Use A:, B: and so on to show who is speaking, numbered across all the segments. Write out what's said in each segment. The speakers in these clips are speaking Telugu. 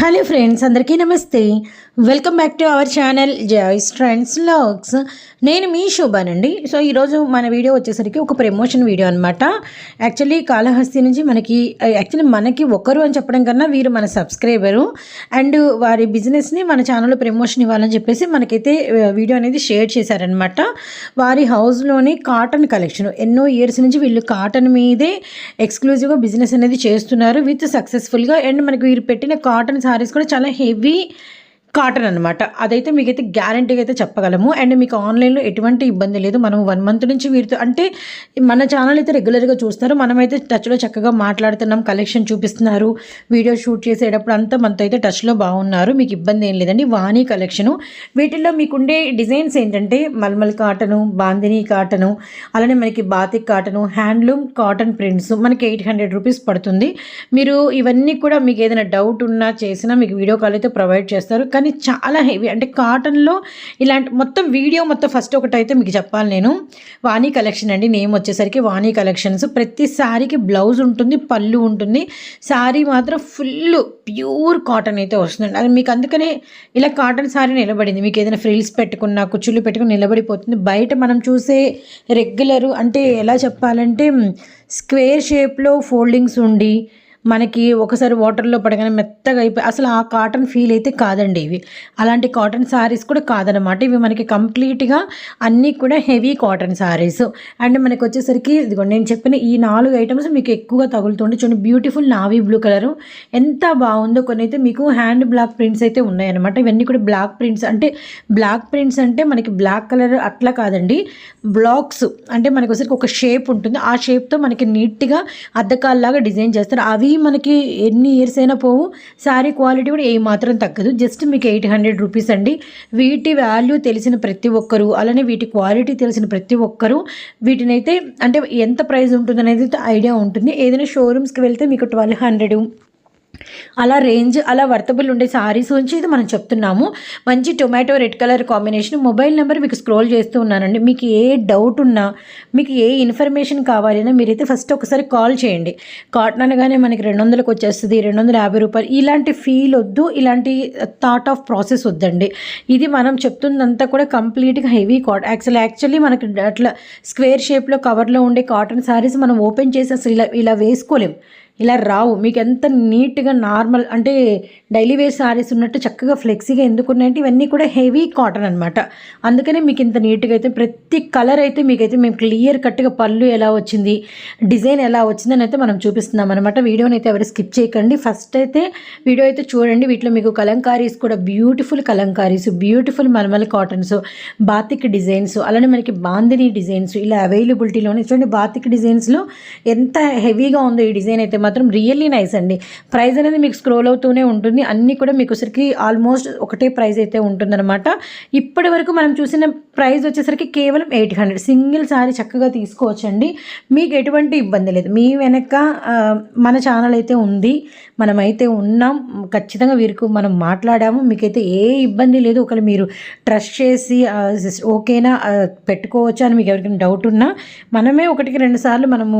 A: హలో ఫ్రెండ్స్ అందరికీ నమస్తే. Welcome back to our channel Joy's trends vlogs. నేను మీ శోభానండి సో ఈరోజు మన వీడియో వచ్చేసరికి ఒక ప్రమోషన్ వీడియో అనమాట యాక్చువల్లీ కాళహస్తి నుంచి మనకి యాక్చువల్లీ మనకి ఒకరు అని చెప్పడం కన్నా వీరు మన సబ్స్క్రైబరు. అండ్ వారి బిజినెస్ని మన ఛానల్లో ప్రమోషన్ ఇవ్వాలని చెప్పేసి మనకైతే వీడియో అనేది షేర్ చేశారనమాట వారి హౌస్లోని కాటన్ కలెక్షన్. ఎన్నో ఇయర్స్ నుంచి వీళ్ళు కాటన్ మీదే ఎక్స్క్లూజివ్గా బిజినెస్ అనేది చేస్తున్నారు విత్ సక్సెస్ఫుల్గా. అండ్ మనకి వీరు పెట్టిన కాటన్ సారీస్ కూడా చాలా హెవీ కాటన్ అనమాట అదైతే మీకైతే గ్యారంటీగా అయితే చెప్పగలము. అండ్ మీకు ఆన్లైన్లో ఎటువంటి ఇబ్బంది లేదు. మనం వన్ మంత్ నుంచి వీరితో అంటే మన ఛానల్ అయితే రెగ్యులర్గా చూస్తున్నారు. మనమైతే టచ్లో చక్కగా మాట్లాడుతున్నాం కలెక్షన్ చూపిస్తున్నారు వీడియో షూట్ చేసేటప్పుడు అంతా మనతో అయితే టచ్లో బాగున్నారు. మీకు ఇబ్బంది ఏం లేదండి. వాణి కలెక్షను వీటిల్లో మీకుండే డిజైన్స్ ఏంటంటే మల్మల్ కాటను బాందిని కాటను అలానే మనకి batik cotton handloom cotton prints మనకి ఎయిట్ హండ్రెడ్ రూపీస్ పడుతుంది. మీరు ఇవన్నీ కూడా మీకు ఏదైనా డౌట్ ఉన్నా చేసినా మీకు వీడియో కాల్ అయితే ప్రొవైడ్ చేస్తారు. కానీ చాలా హెవీ. అంటే కాటన్లో ఇలాంటి మొత్తం వీడియో మొత్తం ఫస్ట్ ఒకటి అయితే మీకు చెప్పాలి నేను. వాణి కలెక్షన్ అండి. నేమ్ వచ్చేసరికి వాణి కలెక్షన్స్. ప్రతి శారీకి బ్లౌజ్ ఉంటుంది పళ్ళు ఉంటుంది. శారీ మాత్రం ఫుల్ ప్యూర్ కాటన్ అయితే వస్తుందండి. అది మీకు అందుకనే ఇలా కాటన్ శారీ నిలబడింది. మీకు ఏదైనా ఫ్రిల్స్ పెట్టుకున్నా కుచ్చులు పెట్టుకుని నిలబడిపోతుంది. బయట మనం చూసే రెగ్యులరు అంటే ఎలా చెప్పాలంటే స్క్వేర్ షేప్లో ఫోల్డింగ్స్ ఉండి మనకి ఒకసారి వాటర్లో పడగానే మెత్తగా అయిపోయి అసలు ఆ కాటన్ ఫీల్ అయితే కాదండి ఇవి. అలాంటి కాటన్ శారీస్ కూడా కాదనమాట ఇవి మనకి కంప్లీట్గా అన్నీ కూడా హెవీ కాటన్ శారీస్ అండ్ మనకి వచ్చేసరికి ఇదిగోండి నేను చెప్పిన ఈ నాలుగు ఐటమ్స్ మీకు ఎక్కువగా తగులుతుండే చూడండి బ్యూటిఫుల్ నావీ బ్లూ కలరు ఎంత బాగుందో కొన్ని అయితే మీకు హ్యాండ్ బ్లాక్ ప్రింట్స్ అయితే ఉన్నాయన్నమాట. ఇవన్నీ కూడా బ్లాక్ ప్రింట్స్ అంటే బ్లాక్ ప్రింట్స్ అంటే మనకి బ్లాక్ కలర్ అట్లా కాదండి. బ్లాక్స్ అంటే మనకి వచ్చేసరికి ఒక షేప్ ఉంటుంది. ఆ షేప్తో మనకి నీట్గా అద్దకాల్లాగా డిజైన్ చేస్తారు. అవి మనకి ఎన్ని ఇయర్స్ అయినా పోవు. శారీ క్వాలిటీ కూడా ఏ మాత్రం తగ్గదు. జస్ట్ మీకు ఎయిట్ హండ్రెడ్ రూపీస్ అండి. వీటి వాల్యూ తెలిసిన ప్రతి ఒక్కరు అలానే వీటి క్వాలిటీ తెలిసిన ప్రతి ఒక్కరు వీటినైతే అంటే ఎంత ప్రైస్ ఉంటుంది అనేది ఐడియా ఉంటుంది. ఏదైనా షోరూమ్స్కి వెళ్తే మీకు ట్వెల్వ్ హండ్రెడ్ అలా రేంజ్ అలా వర్తబుల్ ఉండే సారీస్ గురించి ఇది మనం చెప్తున్నాము. మంచి tomato red colour combination mobile number మీకు స్క్రోల్ చేస్తూ ఉన్నానండి. మీకు ఏ డౌట్ ఉన్నా మీకు ఏ ఇన్ఫర్మేషన్ కావాలన్నా మీరైతే ఫస్ట్ ఒకసారి కాల్ చేయండి. కాటన్ అనగానే మనకి రెండు వందలకు వచ్చేస్తుంది రెండు వందల యాభై రూపాయలు. ఇలాంటి ఫీల్ వద్దు ఇలాంటి థాట్ ఆఫ్ ప్రాసెస్ వద్దండి. ఇది మనం చెప్తుందంతా కూడా కంప్లీట్గా హెవీ కాటన్ యాక్చువల్ యాక్చువల్లీ మనకి అట్లా స్క్వేర్ షేప్లో కవర్లో ఉండే కాటన్ శారీస్ మనం ఓపెన్ చేసి అసలు ఇలా ఇలా వేసుకోలేం. ఇలా రావు. మీకు ఎంత నీట్గా నార్మల్ అంటే డైలీ వేర్ సారీస్ ఉన్నట్టు చక్కగా ఫ్లెక్సీగా ఎందుకున్నాయంటే ఇవన్నీ కూడా హెవీ కాటన్ అనమాట అందుకనే మీకు ఇంత నీట్గా అయితే ప్రతి కలర్ అయితే మీకైతే మేము క్లియర్ కట్గా పళ్ళు ఎలా వచ్చింది డిజైన్ ఎలా వచ్చిందని అయితే మనం చూపిస్తున్నాం అనమాట వీడియోని అయితే ఎవరు స్కిప్ చేయకండి. ఫస్ట్ అయితే వీడియో అయితే చూడండి. వీటిలో మీకు కలంకారీస్ కూడా beautiful kalamkaris beautiful mulmul cottons batik designs అలానే మనకి బాందిని డిజైన్స్ ఇలా అవైలబిలిటీలోనే చూడండి. బాతిక్ డిజైన్స్లో ఎంత హెవీగా ఉందో ఈ డిజైన్ అయితే మాత్రం రియల్లీ నైస్ అండి. ప్రైస్ అనేది మీకు స్క్రోల్ అవుతూనే ఉంటుంది. అన్నీ కూడా మీకు వచ్చరికి ఆల్మోస్ట్ ఒకటే ప్రైస్ అయితే ఉంటుందన్నమాట. ఇప్పటి వరకు మనం చూసిన ప్రైస్ వచ్చేసరికి కేవలం ఎయిట్ హండ్రెడ్. సింగిల్ సారీ చక్కగా తీసుకోవచ్చండి. మీకు ఎటువంటి ఇబ్బంది లేదు. మీ వెనక మన ఛానల్ అయితే ఉంది. మనమైతే ఉన్నాం. ఖచ్చితంగా వీరికి మనం మాట్లాడాము. మీకైతే ఏ ఇబ్బంది లేదు. ఒకవేళ మీరు ట్రస్ట్ చేసి ఓకేనా పెట్టుకోవచ్చా అని మీకు ఎవరికైనా డౌట్ ఉన్నా మనమే ఒకటికి రెండు సార్లు మనము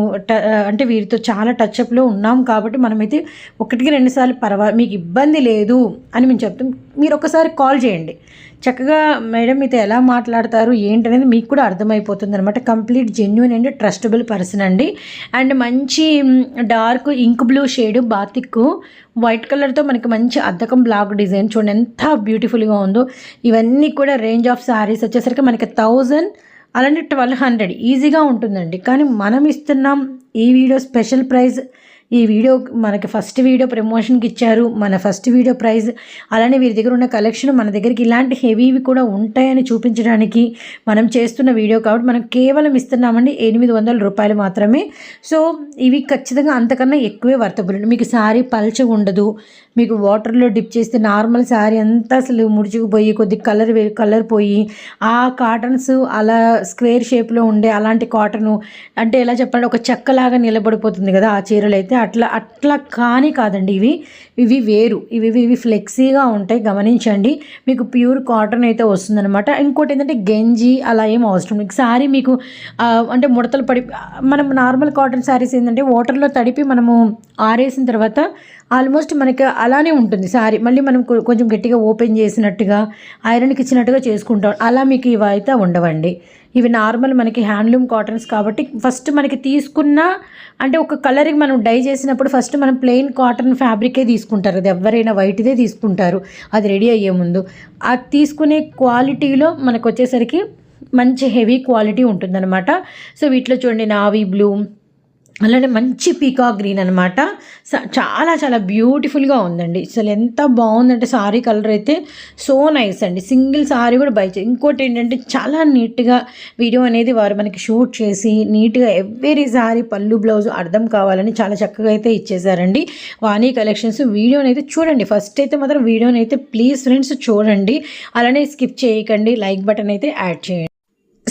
A: అంటే వీరితో చాలా టచ్అప్లో ఉన్నాం కాబట్టి మనమైతే ఒకటికి రెండు సార్లు పర్వా మీకు ఇబ్బంది లేదు అని మేము చెప్తాం. మీరు ఒకసారి కాల్ చేయండి. చక్కగా మేడం మీతో ఎలా మాట్లాడతారు ఏంటనేది మీకు కూడా అర్థమైపోతుంది అనమాట complete genuine and trustable person అండి. అండ్ మంచి dark ink blue shade batik white కలర్తో మనకి మంచి అద్దకం బ్లాక్ డిజైన్ చూడండి. ఎంత బ్యూటిఫుల్గా ఉందో. ఇవన్నీ కూడా రేంజ్ ఆఫ్ శారీస్ వచ్చేసరికి మనకి థౌజండ్ అలాంటి ట్వెల్వ్ హండ్రెడ్ ఈజీగా ఉంటుందండి. కానీ మనం ఇస్తున్నాం ఈ వీడియో స్పెషల్ ప్రైజ్ ఈ వీడియో మనకి ఫస్ట్ వీడియో ప్రమోషన్కి ఇచ్చారు. మన ఫస్ట్ వీడియో ప్రైజ్ అలానే వీరి దగ్గర ఉన్న కలెక్షన్ మన దగ్గరికి ఇలాంటి హెవీవి కూడా ఉంటాయని చూపించడానికి మనం చేస్తున్న వీడియో కాబట్టి మనం కేవలం ఇస్తున్నామండి ఎనిమిది వందల రూపాయలు మాత్రమే. సో ఇవి ఖచ్చితంగా అంతకన్నా ఎక్కువే వర్తబుల్ మీకు శారీ పల్చగా ఉండదు. మీకు వాటర్లో డిప్ చేస్తే నార్మల్ శారీ అంతా అసలు ముడుచుకుపోయి కొద్ది కలర్ కలర్ పోయి ఆ కాటన్స్ అలా స్క్వేర్ షేప్లో ఉండే అలాంటి కాటను అంటే ఎలా చెప్పాలంటే ఒక చెక్కలాగా నిలబడిపోతుంది కదా ఆ చీరలు అయితే అట్లా అట్లా కానీ కాదండి. ఇవి ఇవి వేరు. ఇవి ఇవి- ఇవి ఫ్లెక్సీగా ఉంటాయి. గమనించండి. మీకు ప్యూర్ కాటన్ అయితే వస్తుందన్నమాట. ఇంకోటి ఏంటంటే గెంజి అలా ఏం అవసరం లేదు. శారీ మీకు అంటే ముడతలు పడి మనం నార్మల్ కాటన్ శారీస్ ఏంటంటే వాటర్లో తడిపి మనము ఆరేసిన తర్వాత ఆల్మోస్ట్ మనకి అలానే ఉంటుంది శారీ మళ్ళీ మనం కొంచెం గట్టిగా ఓపెన్ చేసినట్టుగా ఐరన్కి ఇచ్చినట్టుగా చేసుకుంటాం. అలా మీకు ఇవి అయితే ఉండవండి. ఇవి నార్మల్ మనకి హ్యాండ్లూమ్ కాటన్స్ కాబట్టి ఫస్ట్ మనకి తీసుకున్న అంటే ఒక కలర్కి మనం డై చేసినప్పుడు ఫస్ట్ మనం ప్లెయిన్ కాటన్ ఫ్యాబ్రికే తీసుకుంటారు. అది ఎవరైనా వైట్దే తీసుకుంటారు. అది రెడీ అయ్యే ముందు. అది తీసుకునే క్వాలిటీలో మనకు వచ్చేసరికి మంచి హెవీ క్వాలిటీ ఉంటుందన్నమాట. సో వీటిలో చూడండి నావీ బ్లూ అలానే మంచి పీకాక్ గ్రీన్ అనమాట చాలా చాలా బ్యూటిఫుల్గా ఉందండి. అసలు ఎంత బాగుందంటే సారీ కలర్ అయితే సో నైస్ అండి. సింగిల్ సారీ కూడా బై ఇంకోటి ఏంటంటే చాలా నీట్గా వీడియో అనేది వారు మనకి షూట్ చేసి నీట్గా ఎవ్రీ సారీ పళ్ళు బ్లౌజ్ అర్థం కావాలని చాలా చక్కగా అయితే ఇచ్చేసారండి. వాణి కలెక్షన్స్ వీడియోని అయితే చూడండి. ఫస్ట్ అయితే మాత్రం వీడియోని అయితే ప్లీజ్ ఫ్రెండ్స్ చూడండి. అలానే స్కిప్ చేయకండి. లైక్ బటన్ అయితే యాడ్ చేయండి.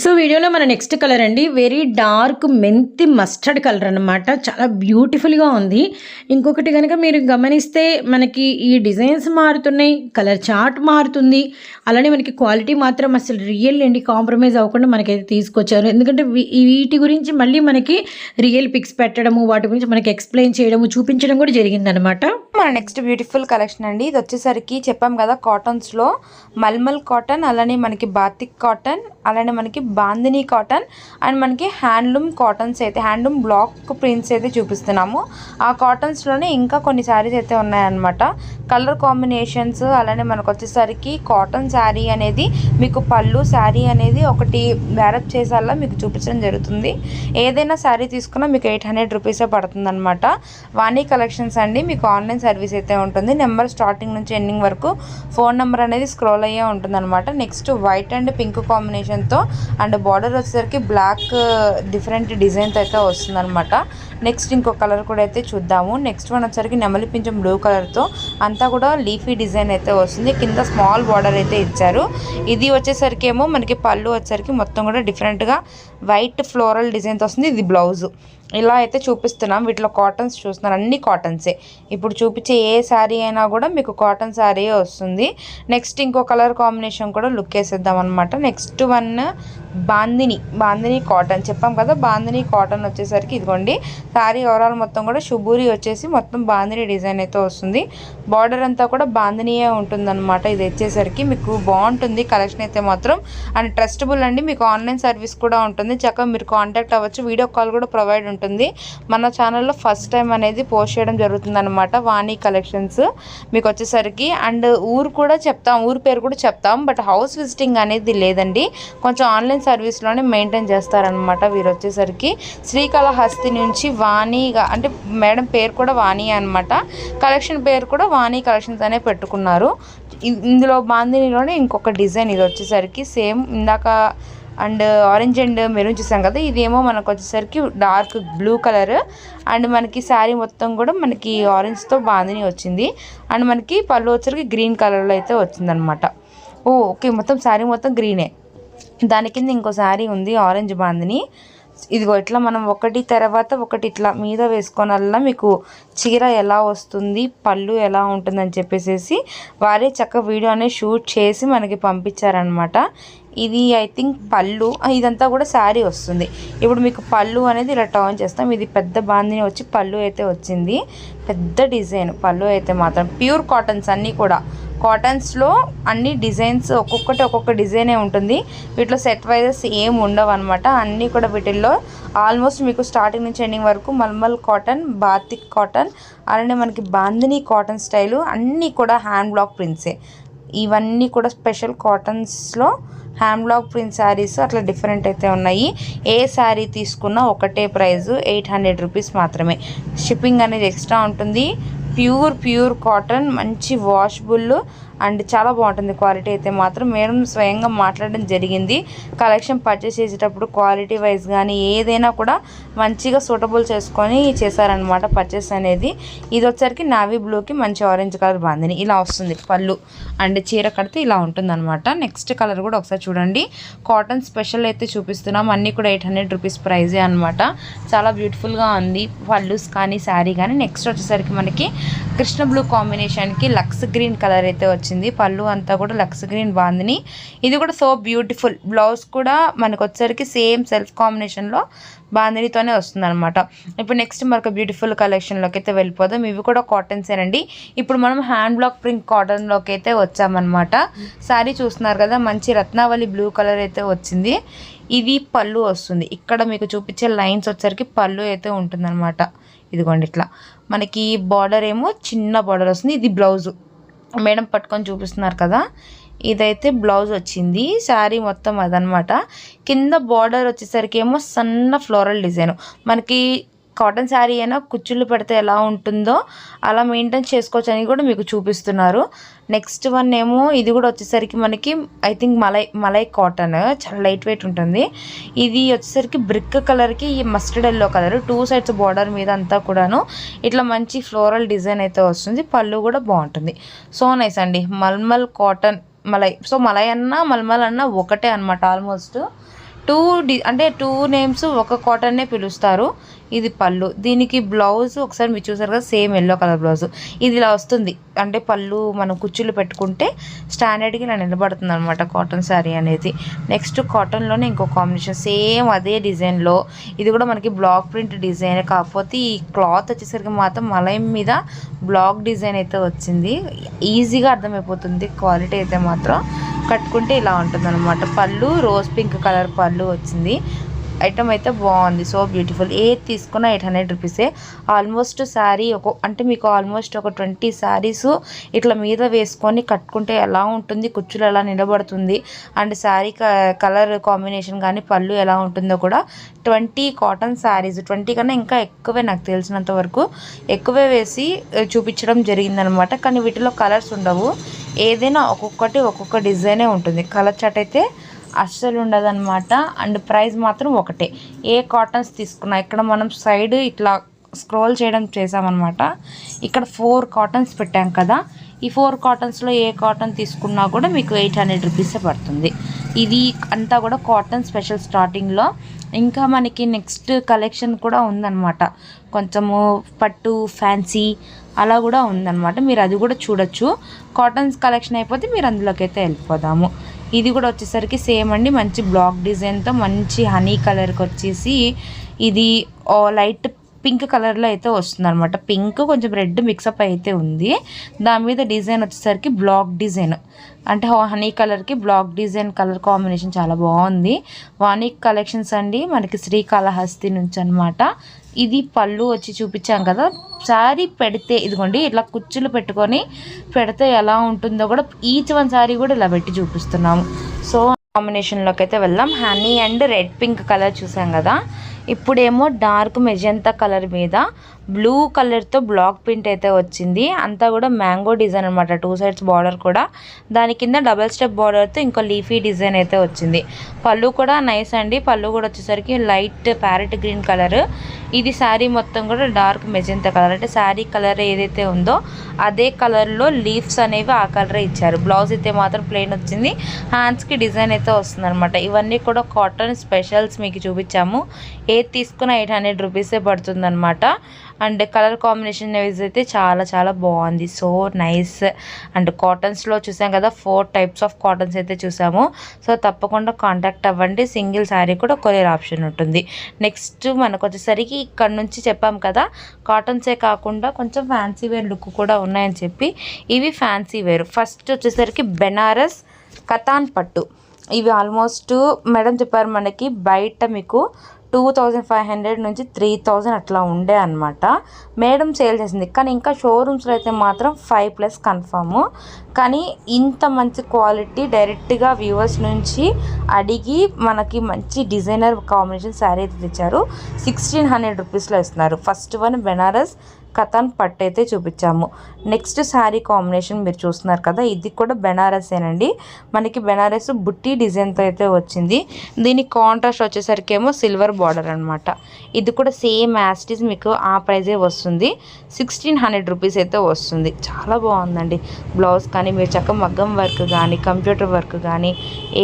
A: సో వీడియోలో మన నెక్స్ట్ కలర్ అండి. వెరీ డార్క్ మెంతి మస్టర్డ్ కలర్ అనమాట చాలా బ్యూటిఫుల్గా ఉంది. ఇంకొకటి కనుక మీరు గమనిస్తే మనకి ఈ డిజైన్స్ మారుతున్నాయి కలర్ చార్ట్ మారుతుంది. అలానే మనకి క్వాలిటీ మాత్రం అసలు రియల్ అండి. కాంప్రమైజ్ అవ్వకుండా మనకైతే తీసుకొచ్చారు. ఎందుకంటే వీ- వీటి గురించి మళ్ళీ మనకి రియల్ పిక్స్ పెట్టడము వాటి గురించి మనకి ఎక్స్ప్లెయిన్ చేయడము చూపించడం కూడా జరిగిందనమాట
B: మన నెక్స్ట్ బ్యూటిఫుల్ కలెక్షన్ అండి. ఇది వచ్చేసరికి చెప్పాం కదా కాటన్స్లో మల్మల్ కాటన్ అలానే మనకి బాతిక్ కాటన్ అలానే మనకి బాందినీ కాటన్ అండ్ మనకి హ్యాండ్లూమ్ కాటన్స్ అయితే హ్యాండ్లూమ్ బ్లాక్ ప్రింట్స్ అయితే చూపిస్తున్నాము. ఆ కాటన్స్లోనే ఇంకా కొన్ని శారీస్ అయితే ఉన్నాయన్నమాట. కలర్ కాంబినేషన్స్ అలానే మనకు వచ్చేసరికి కాటన్ శారీ అనేది మీకు పళ్ళు శారీ అనేది ఒకటి బ్యారప్ చేసేలా మీకు చూపించడం జరుగుతుంది. ఏదైనా శారీ తీసుకున్నా మీకు ఎయిట్ హండ్రెడ్ రూపీసే పడుతుంది అనమాట వాణి కలెక్షన్స్ అండి మీకు ఆన్లైన్ సర్వీస్ అయితే ఉంటుంది. నెంబర్ స్టార్టింగ్ నుంచి ఎండింగ్ వరకు ఫోన్ నెంబర్ అనేది స్క్రోల్ అయ్యే ఉంటుంది అనమాట next white and pink combination కాంబినేషన్తో అండ్ బార్డర్ వచ్చేసరికి బ్లాక్ డిఫరెంట్ డిజైన్తో అయితే వస్తుందన్నమాట. నెక్స్ట్ ఇంకో కలర్ కూడా అయితే చూద్దాము. నెక్స్ట్ వన్ వచ్చేసరికి నెమలి పింఛం బ్లూ కలర్తో అంతా కూడా లీఫీ డిజైన్ అయితే వస్తుంది. కింద స్మాల్ బార్డర్ అయితే ఇచ్చారు. ఇది వచ్చేసరికి ఏమో మనకి పళ్ళు వచ్చేసరికి మొత్తం కూడా డిఫరెంట్గా వైట్ ఫ్లోరల్ డిజైన్తో వస్తుంది. ఇది బ్లౌజ్. ఇలా అయితే చూపిస్తున్నాం. వీటిలో కాటన్స్ చూస్తున్నారు. అన్ని కాటన్సే. ఇప్పుడు చూపించే ఏ శారీ అయినా కూడా మీకు కాటన్ శారీ వస్తుంది. నెక్స్ట్ ఇంకో కలర్ కాంబినేషన్ కూడా లుక్ వేసేద్దాం అనమాట next one bandhani bandhani cotton చెప్పాం కదా బాందిని కాటన్ వచ్చేసరికి ఇదిగోండి శారీ ఓవరాల్ మొత్తం కూడా షుబూరి వచ్చేసి మొత్తం బాందిని డిజైన్ అయితే వస్తుంది. బార్డర్ అంతా కూడా బాందినియే ఉంటుందన్నమాట. ఇది వచ్చేసరికి మీకు బాగుంటుంది కలెక్షన్ అయితే మాత్రం. అండ్ ట్రస్టబుల్ అండి మీకు ఆన్లైన్ సర్వీస్ కూడా ఉంటుంది. చక్కగా మీరు కాంటాక్ట్ అవ్వచ్చు వీడియో కాల్ కూడా ప్రొవైడ్ ఉంటుంది. మన ఛానల్లో ఫస్ట్ టైం అనేది పోస్ట్ చేయడం జరుగుతుందన్నమాట వాణి కలెక్షన్స్ మీకు వచ్చేసరికి అండ్ ఊరు కూడా చెప్తాం ఊరు పేరు కూడా చెప్తాం బట్ హౌస్ విజిటింగ్ అనేది లేదండి. కొంచెం ఆన్లైన్ సర్వీస్లోనే మెయింటైన్ చేస్తారనమాట వీరు వచ్చేసరికి. శ్రీకాళహస్తి నుంచి వాణిగా అంటే మేడం పేరు కూడా వాణి అనమాట కలెక్షన్ పేరు కూడా వాణి కలెక్షన్స్ అనే పెట్టుకున్నారు. ఇందులో బాందినిలోనే ఇంకొక డిజైన్ ఇది వచ్చేసరికి సేమ్ ఇందాక అండ్ ఆరెంజ్ అండ్ మెరూన్ చూసాం కదా ఇదేమో మనకు వచ్చేసరికి డార్క్ బ్లూ కలర్. అండ్ మనకి శారీ మొత్తం కూడా మనకి ఆరెంజ్తో బాందిని వచ్చింది. అండ్ మనకి పళ్ళు వచ్చరికి గ్రీన్ కలర్లో అయితే వచ్చిందనమాట ఓ ఓకే మొత్తం శారీ మొత్తం గ్రీనే. దాని కింద ఇంకో శారీ ఉంది ఆరెంజ్ బాందిని. ఇదిగో ఇట్లా మనం ఒకటి తర్వాత ఒకటి ఇట్లా మీద వేసుకోనల్లా మీకు చీర ఎలా వస్తుంది పళ్ళు ఎలా ఉంటుందని చెప్పేసి వారే చక్క వీడియో అనేది షూట్ చేసి మనకి పంపించారనమాట ఇది ఐ థింక్ పళ్ళు ఇదంతా కూడా శారీ వస్తుంది. ఇప్పుడు మీకు పళ్ళు అనేది ఇలా టర్న్ చేస్తాం. ఇది పెద్ద బాందిని వచ్చి పళ్ళు అయితే వచ్చింది. పెద్ద డిజైన్ పళ్ళు అయితే మాత్రం. ప్యూర్ కాటన్స్ అన్నీ కూడా. కాటన్స్లో అన్ని డిజైన్స్ ఒక్కొక్కటి ఒక్కొక్క డిజైనే ఉంటుంది. వీటిలో సెట్ వైజెస్ ఏం ఉండవు అనమాట అన్నీ కూడా వీటిల్లో ఆల్మోస్ట్ మీకు స్టార్టింగ్ నుంచి ఎండింగ్ వరకు మల్మల్ కాటన్ బాతిక్ కాటన్ అలానే మనకి బాందిని కాటన్ స్టైలు అన్నీ కూడా హ్యాండ్ బ్లాక్ ప్రింట్సే. ఇవన్నీ కూడా స్పెషల్ కాటన్స్లో హ్యాండ్ బ్లాక్ ప్రింట్ శారీస్ అట్లా డిఫరెంట్ అయితే ఉన్నాయి. ఏ శారీ తీసుకున్నా ఒకటే ప్రైస్ ఎయిట్ హండ్రెడ్ రూపీస్ మాత్రమే. షిప్పింగ్ అనేది ఎక్స్ట్రా ఉంటుంది. ప్యూర్ ప్యూర్ కాటన్ మంచి వాషబుల్ అండ్ చాలా బాగుంటుంది క్వాలిటీ అయితే మాత్రం. మేడం స్వయంగా మాట్లాడడం జరిగింది. కలెక్షన్ పర్చేస్ చేసేటప్పుడు క్వాలిటీ వైజ్ కానీ ఏదైనా కూడా మంచిగా సూటబుల్ చేసుకొని చేశారనమాట పర్చేస్ అనేది. ఇది వచ్చరికి నావీ బ్లూకి మంచి ఆరెంజ్ కలర్ బాందిని. ఇలా వస్తుంది పళ్ళు అండ్ చీర కడితే ఇలా ఉంటుందన్నమాట. నెక్స్ట్ కలర్ కూడా ఒకసారి చూడండి. కాటన్ స్పెషల్ అయితే చూపిస్తున్నాం. అన్నీ కూడా ఎయిట్ హండ్రెడ్ రూపీస్ ప్రైజే అనమాట చాలా బ్యూటిఫుల్గా ఉంది పళ్ళుస్ కానీ శారీ కానీ. నెక్స్ట్ వచ్చేసరికి మనకి కృష్ణ బ్లూ కాంబినేషన్కి లక్స్ గ్రీన్ కలర్ అయితే వచ్చింది. పళ్ళు అంతా కూడా లక్స్ గ్రీన్ బాందిని ఇది కూడా సో బ్యూటిఫుల్. బ్లౌజ్ కూడా మనకు వచ్చేసరికి సేమ్ సెల్ఫ్ కాంబినేషన్లో బాందినితోనే వస్తుంది అనమాట ఇప్పుడు నెక్స్ట్ మరొక బ్యూటిఫుల్ కలెక్షన్లోకి అయితే వెళ్ళిపోదాం. ఇవి కూడా కాటన్సేనండి ఇప్పుడు మనం హ్యాండ్ బ్లాక్ ప్రింట్ కాటన్లోకి అయితే వచ్చామన్నమాట. శారీ చూస్తున్నారు కదా మంచి రత్నావళి బ్లూ కలర్ అయితే వచ్చింది. ఇది పళ్ళు వస్తుంది. ఇక్కడ మీకు చూపించే లైన్స్ వచ్చేసరికి పళ్ళు అయితే ఉంటుందన్నమాట. ఇదిగోండి ఇట్లా. మనకి బార్డర్ ఏమో చిన్న బార్డర్ వస్తుంది. ఇది బ్లౌజు మేడం పట్టుకొని చూపిస్తున్నారు కదా. ఇదైతే బ్లౌజ్ వచ్చింది. శారీ మొత్తం అదనమాట. కింద బార్డర్ వచ్చేసరికి ఏమో సన్న ఫ్లోరల్ డిజైన్. మనకి కాటన్ శారీ అయినా కుచ్చుళ్ళు పెడితే ఎలా ఉంటుందో అలా మెయింటైన్ చేసుకోవచ్చు అని కూడా మీకు చూపిస్తున్నారు. నెక్స్ట్ వన్ ఏమో ఇది కూడా వచ్చేసరికి మనకి I think malai malai cotton చాలా లైట్ వెయిట్ ఉంటుంది. ఇది వచ్చేసరికి బ్రిక్ కలర్కి ఈ mustard yellow colour two sides border మీద అంతా కూడాను ఇట్లా మంచి ఫ్లోరల్ డిజైన్ అయితే వస్తుంది. పళ్ళు కూడా బాగుంటుంది. సో నైస్ అండి. మల్మల్ కాటన్ మలై సో మలై అన్నా మల్మల్ అన్నా ఒకటే అనమాట ఆల్మోస్ట్ టూ డి అంటే టూ నేమ్స్ ఒక కాటన్నే పిలుస్తారు. ఇది పళ్ళు. దీనికి బ్లౌజ్ ఒకసారి మీరు చూసారు కదా సేమ్ ఎల్లో కలర్ బ్లౌజ్. ఇది ఇలా వస్తుంది. అంటే పళ్ళు మనం కుచ్చులు పెట్టుకుంటే స్టాండర్డ్కి ఇలా నిలబడుతుంది అనమాట కాటన్ శారీ అనేది. నెక్స్ట్ కాటన్లోనే ఇంకో కాంబినేషన్. సేమ్ అదే డిజైన్లో. ఇది కూడా మనకి బ్లాక్ ప్రింట్ డిజైన్. కాకపోతే ఈ క్లాత్ వచ్చేసరికి మాత్రం మలయం మీద బ్లాక్ డిజైన్ అయితే వచ్చింది. ఈజీగా అర్థమైపోతుంది. క్వాలిటీ అయితే మాత్రం కట్టుకుంటే ఇలా ఉంటుంది అనమాట పళ్ళు రోజ్ పింక్ కలర్ పళ్ళు వచ్చింది. ఐటమ్ అయితే బాగుంది. So beautiful. ఏది తీసుకున్నా ఎయిట్ హండ్రెడ్ రూపీసే ఆల్మోస్ట్ శారీ ఒక అంటే మీకు ఆల్మోస్ట్ ఒక ట్వంటీ శారీస్ ఇట్లా మీద వేసుకొని కట్టుకుంటే ఎలా ఉంటుంది కుచ్చులు ఎలా నిలబడుతుంది అండ్ శారీ కలర్ కాంబినేషన్ కానీ పళ్ళు ఎలా ఉంటుందో కూడా ట్వంటీ కాటన్ శారీస్. ట్వంటీ కన్నా ఇంకా ఎక్కువే నాకు తెలిసినంత వరకు. ఎక్కువే వేసి చూపించడం జరిగిందనమాట. కానీ వీటిలో కలర్స్ ఉండవు. ఏదైనా ఒక్కొక్కటి ఒక్కొక్క డిజైనే ఉంటుంది. కలర్ చాట్ అయితే అస్సలు ఉండదన్నమాట అండ్ ప్రైస్ మాత్రం ఒకటే. ఏ కాటన్స్ తీసుకున్నా ఇక్కడ మనం సైడ్ ఇట్లా స్క్రోల్ చేయడం చేసామన్నమాట ఇక్కడ ఫోర్ కాటన్స్ పెట్టాం కదా. ఈ ఫోర్ కాటన్స్లో ఏ కాటన్ తీసుకున్నా కూడా మీకు ఎయిట్ హండ్రెడ్ రూపీసే పడుతుంది. ఇది అంతా కూడా కాటన్ స్పెషల్ స్టార్టింగ్లో. ఇంకా మనకి నెక్స్ట్ కలెక్షన్ కూడా ఉందన్నమాట. కొంచెము పట్టు ఫ్యాన్సీ అలా కూడా ఉందన్నమాట. మీరు అది కూడా చూడొచ్చు. కాటన్స్ కలెక్షన్ అయిపోతే మీరు అందులోకి అయితే వెళ్ళిపోదాము. ఇది కూడా వచ్చేసరికి సేమ్ అండి. మంచి బ్లాక్ డిజైన్తో మంచి హనీ కలర్కి వచ్చేసి ఇది ఓ లైట్ పింక్ కలర్లో అయితే వస్తుంది అనమాట పింక్ కొంచెం రెడ్ మిక్సప్ అయితే ఉంది. దాని మీద డిజైన్ వచ్చేసరికి బ్లాక్ డిజైన్. అంటే హనీ కలర్కి బ్లాక్ డిజైన్ కలర్ కాంబినేషన్ చాలా బాగుంది. వానిక్ కలెక్షన్స్ అండి. మనకి శ్రీకాళహస్తి నుంచి అనమాట ఇది పళ్ళు వచ్చి చూపించాం కదా. శారీ పెడితే ఇదిగోండి ఇట్లా కుచ్చులు పెట్టుకొని పెడితే ఎలా ఉంటుందో కూడా ఈచ్ వన్ శారీ కూడా ఇలా పెట్టి చూపిస్తున్నాము. సో కాంబినేషన్లోకి అయితే వెళ్దాం. Honey and red pink colour చూసాం కదా. ఇప్పుడేమో డార్క్ మెజంతా కలర్ మీద బ్లూ కలర్తో బ్లాక్ ప్రింట్ అయితే వచ్చింది. అంతా కూడా మ్యాంగో డిజైన్ అనమాట టూ సైడ్స్ బార్డర్ కూడా. దాని కింద డబల్ స్టెప్ బార్డర్తో ఇంకో లీఫీ డిజైన్ అయితే వచ్చింది. పళ్ళు కూడా నైస్ అండి. పళ్ళు కూడా వచ్చేసరికి లైట్ ప్యారెట్ గ్రీన్ కలర్. ఇది శారీ మొత్తం కూడా డార్క్ మెజంతా కలర్. అంటే శారీ కలర్ ఏదైతే ఉందో అదే కలర్లో లీవ్స్ అనేవి ఆ కలరే ఇచ్చారు. బ్లౌజ్ అయితే మాత్రం ప్లెయిన్ వచ్చింది. హ్యాండ్స్కి డిజైన్ అయితే వస్తుంది అనమాట ఇవన్నీ కూడా కాటన్ స్పెషల్స్ మీకు చూపించాము. ఏది తీసుకున్న ఎయిట్ హండ్రెడ్ రూపీసే పడుతుంది అనమాట అండ్ కలర్ కాంబినేషన్ వైజ్ అయితే చాలా చాలా బాగుంది. So nice. అండ్ కాటన్స్లో చూసాం కదా ఫోర్ టైప్స్ ఆఫ్ కాటన్స్ అయితే చూసాము. సో తప్పకుండా కాంటాక్ట్ అవ్వండి. సింగిల్ శారీ కూడా కొరియర్ ఆప్షన్ ఉంటుంది. నెక్స్ట్ మనకు వచ్చేసరికి ఇక్కడ నుంచి చెప్పాం కదా కాటన్సే కాకుండా కొంచెం ఫ్యాన్సీ వేర్ లుక్ కూడా ఉన్నాయని చెప్పి ఇవి ఫ్యాన్సీ వేర్. ఫస్ట్ వచ్చేసరికి బెనారస్ కతాన్ పట్టు. ఇవి ఆల్మోస్ట్ మేడం చెప్పారు మనకి బయట మీకు టూ థౌజండ్ ఫైవ్ హండ్రెడ్ నుంచి త్రీ థౌజండ్ అట్లా ఉండే అనమాట మేడం సేల్ చేసింది. కానీ ఇంకా షోరూమ్స్లో అయితే మాత్రం ఫైవ్ ప్లస్ కన్ఫాము. కానీ ఇంత మంచి క్వాలిటీ డైరెక్ట్గా వ్యూవర్స్ నుంచి అడిగి మనకి మంచి డిజైనర్ కాంబినేషన్ శారీ అయితే తెచ్చారు. సిక్స్టీన్ హండ్రెడ్ రూపీస్లో ఇస్తున్నారు. ఫస్ట్ వన్ బెనారస్ కథాన్ పట్టు అయితే చూపించాము. నెక్స్ట్ శారీ కాంబినేషన్ మీరు చూస్తున్నారు కదా ఇది కూడా బెనారసేనండి మనకి బెనారస్ బుట్టి డిజైన్తో అయితే వచ్చింది. దీని కాంట్రాస్ట్ వచ్చేసరికి ఏమో సిల్వర్ బార్డర్ అనమాట ఇది కూడా సేమ్ యాస్టీస్ మీకు ఆ ప్రైజే వస్తుంది. సిక్స్టీన్ హండ్రెడ్ రూపీస్ అయితే వస్తుంది. చాలా బాగుందండి. బ్లౌజ్ కానీ మీరు చక్క మగ్గం వర్క్ కానీ కంప్యూటర్ వర్క్ కానీ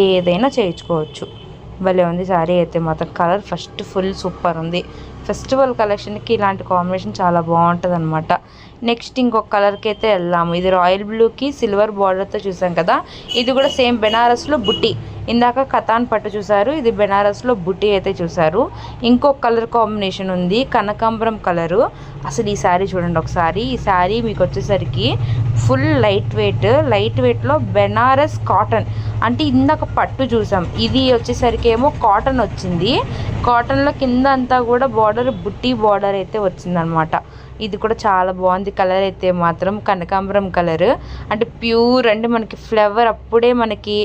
B: ఏదైనా చేయించుకోవచ్చు. భలే ఉంది శారీ అయితే మాత్రం. కలర్ ఫస్ట్ ఫుల్ సూపర్ ఉంది. ఫెస్టివల్ కలెక్షన్కి ఇలాంటి కాంబినేషన్ చాలా బాగుంటుంది అనమాట నెక్స్ట్ ఇంకొక కలర్కి అయితే వెళ్దాము. ఇది రాయల్ బ్లూకి సిల్వర్ బార్డర్తో చూసాం కదా. ఇది కూడా సేమ్ బెనారస్లో బుట్టి. ఇందాక కథాన్ పట్టు చూసారు ఇది బెనారస్లో బుట్టి అయితే చూసారు ఇంకొక కలర్ కాంబినేషన్ ఉంది. కనకాంబరం కలరు. అసలు ఈ శారీ చూడండి ఒకసారి. ఈ శారీ మీకు వచ్చేసరికి ఫుల్ లైట్ వెయిట్. లైట్ వెయిట్లో బెనారస్ కాటన్. అంటే ఇందాక పట్టు చూసాం. ఇది వచ్చేసరికి ఏమో కాటన్ వచ్చింది. కాటన్లో కింద అంతా కూడా బార్డర్ బుట్టి బార్డర్ అయితే వచ్చిందనమాట ఇది కూడా చాలా బాగుంది. కలర్ అయితే మాత్రం కనకాంబరం కలర్. అంటే ప్యూర్ అంటే మనకి ఫ్లవర్ అప్పుడే మనకి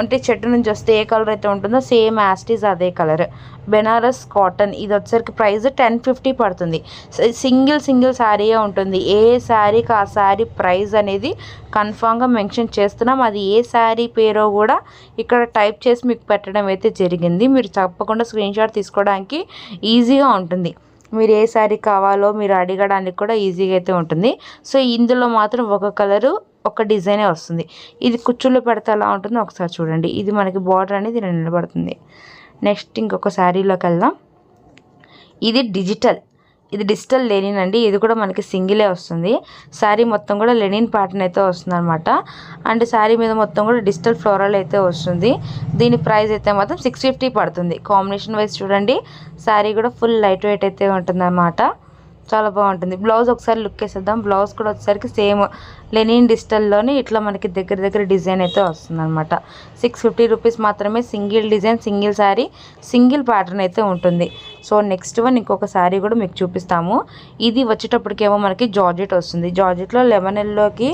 B: అంటే చెట్టు నుంచి వస్తే ఏ కలర్ అయితే ఉంటుందో సేమ్ యాస్టీస్ అదే కలర్. బెనారస్ కాటన్. ఇది వచ్చేసరికి ప్రైస్ టెన్ ఫిఫ్టీ పడుతుంది. సింగిల్ సింగిల్ శారీయే ఉంటుంది. ఏ శారీకి ఆ శారీ ప్రైస్ అనేది కన్ఫామ్గా మెన్షన్ చేస్తున్నాం. అది ఏ శారీ పేరో కూడా ఇక్కడ టైప్ చేసి మీకు పెట్టడం అయితే జరిగింది. మీరు తప్పకుండా స్క్రీన్ షాట్ తీసుకోవడానికి ఈజీగా ఉంటుంది. మీరు ఏ శారీ కావాలో మీరు అడగడానికి కూడా ఈజీగా అయితే ఉంటుంది. సో ఇందులో మాత్రం ఒక కలరు ఒక డిజైనే వస్తుంది. ఇది కుచ్చుల్లో పెడితే ఎలా ఉంటుందో ఒకసారి చూడండి. ఇది మనకి బార్డర్ అనేది నిలబడుతుంది. నెక్స్ట్ ఇంకొక శారీలోకి వెళ్దాం. ఇది డిజిటల్. ఇది డిజిటల్ లెనిన్ అండి. ఇది కూడా మనకి సింగిలే వస్తుంది. శారీ మొత్తం కూడా లెనిన్ ప్యాటర్న్ అయితే వస్తుంది అనమాట అండ్ శారీ మీద మొత్తం కూడా డిజిటల్ ఫ్లోరల్ అయితే వస్తుంది. దీని ప్రైస్ అయితే మాత్రం సిక్స్ ఫిఫ్టీ పడుతుంది. కాంబినేషన్ వైజ్ చూడండి. శారీ కూడా ఫుల్ లైట్ వెయిట్ అయితే ఉంటుంది చాలా బాగుంటుంది. బ్లౌజ్ ఒకసారి లుక్ వేసేద్దాం. బ్లౌజ్ కూడా వచ్చేసరికి సేమ్ లెనిన్ డిజిటల్లోనే ఇట్లా మనకి దగ్గర దగ్గర డిజైన్ అయితే వస్తుంది అనమాట సిక్స్ ఫిఫ్టీ రూపీస్ మాత్రమే single design single sari single pattern అయితే ఉంటుంది. సో నెక్స్ట్ వన్ ఇంకొక శారీ కూడా మీకు చూపిస్తాము. ఇది వచ్చేటప్పటికేమో మనకి జార్జెట్ వస్తుంది. జార్జెట్లో లెమన్ ఎల్లోకి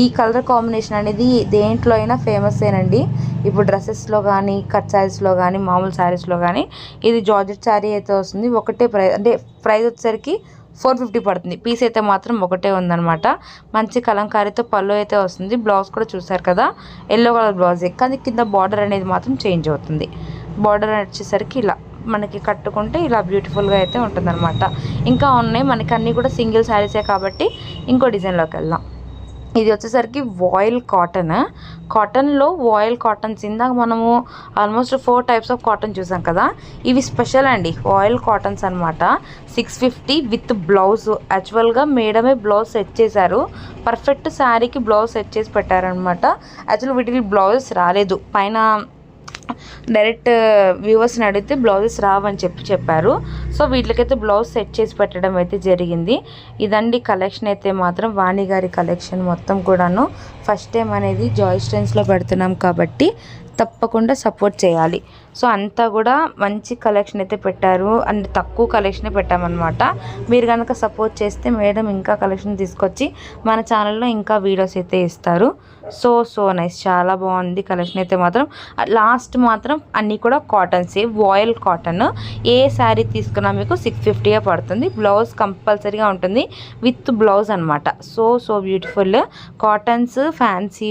B: ఈ కలర్ కాంబినేషన్ అనేది దేంట్లో అయినా ఫేమస్ ఏనండి. ఇప్పుడు డ్రెస్సెస్లో కానీ కట్ శారీస్లో కానీ మామూలు శారీస్లో కానీ ఇది జార్జెట్ శారీ అయితే వస్తుంది. ఒకటే ప్రైస్ అంటే ప్రైస్ వచ్చేసరికి ఫోర్ ఫిఫ్టీ పడుతుంది. పీస్ అయితే మాత్రం ఒకటే ఉందనమాట మంచి కలంకారీతో పళ్ళు అయితే వస్తుంది. బ్లౌజ్ కూడా చూసారు కదా? ఎల్లో కలర్ బ్లౌజే. కానీ కింద బార్డర్ అనేది మాత్రం చేంజ్ అవుతుంది. బార్డర్ వచ్చేసరికి ఇలా మనకి కట్టుకుంటే ఇలా బ్యూటిఫుల్గా అయితే ఉంటుందన్నమాట. ఇంకా ఉన్నాయి. మనకి అన్నీ కూడా సింగిల్ శారీసే కాబట్టి ఇంకో డిజైన్లోకి వెళ్దాం. ఇది వచ్చేసరికి వాయిల్ కాటన్. కాటన్లో వాయిల్ కాటన్స్. ఇందాక మనము almost four types of cotton చూసాం కదా ఇవి స్పెషల్ అండి. వాయిల్ కాటన్స్ అనమాట సిక్స్ ఫిఫ్టీ విత్ బ్లౌజ్. యాక్చువల్గా మేడమే బ్లౌజ్ సెట్ చేశారు. పర్ఫెక్ట్ శారీకి బ్లౌజ్ సెట్ చేసి పెట్టారనమాట యాక్చువల్ వీటికి బ్లౌజెస్ రాలేదు. పైన డైరెక్ట్ వ్యూవర్స్ని అడిగితే బ్లౌజెస్ రావని చెప్పి చెప్పారు. సో వీటికైతే బ్లౌజ్ సెట్ చేసి పెట్టడం అయితే జరిగింది. ఇదండి కలెక్షన్ అయితే మాత్రం వాణి గారి కలెక్షన్ మొత్తం కూడాను. ఫస్ట్ టైం అనేది జాయ్ స్టెన్స్లో పెడుతున్నాం కాబట్టి తప్పకుండా సపోర్ట్ చేయాలి. సో అంతా కూడా మంచి కలెక్షన్ అయితే పెట్టారు. అండ్ తక్కువ కలెక్షనే పెట్టామన్నమాట. మీరు కనుక సపోర్ట్ చేస్తే మేడం ఇంకా కలెక్షన్ తీసుకొచ్చి మన ఛానల్లో ఇంకా వీడియోస్ అయితే ఇస్తారు. సో సో నైస్ చాలా బాగుంది కలెక్షన్ అయితే మాత్రం. లాస్ట్ మాత్రం అన్నీ కూడా కాటన్సే వాయిల్ కాటన్ ఏ శారీ తీసుకున్నా మీకు సిక్స్ ఫిఫ్టీగా పడుతుంది. బ్లౌజ్ కంపల్సరీగా ఉంటుంది. విత్ బ్లౌజ్ అనమాట so so beautiful cottons fancy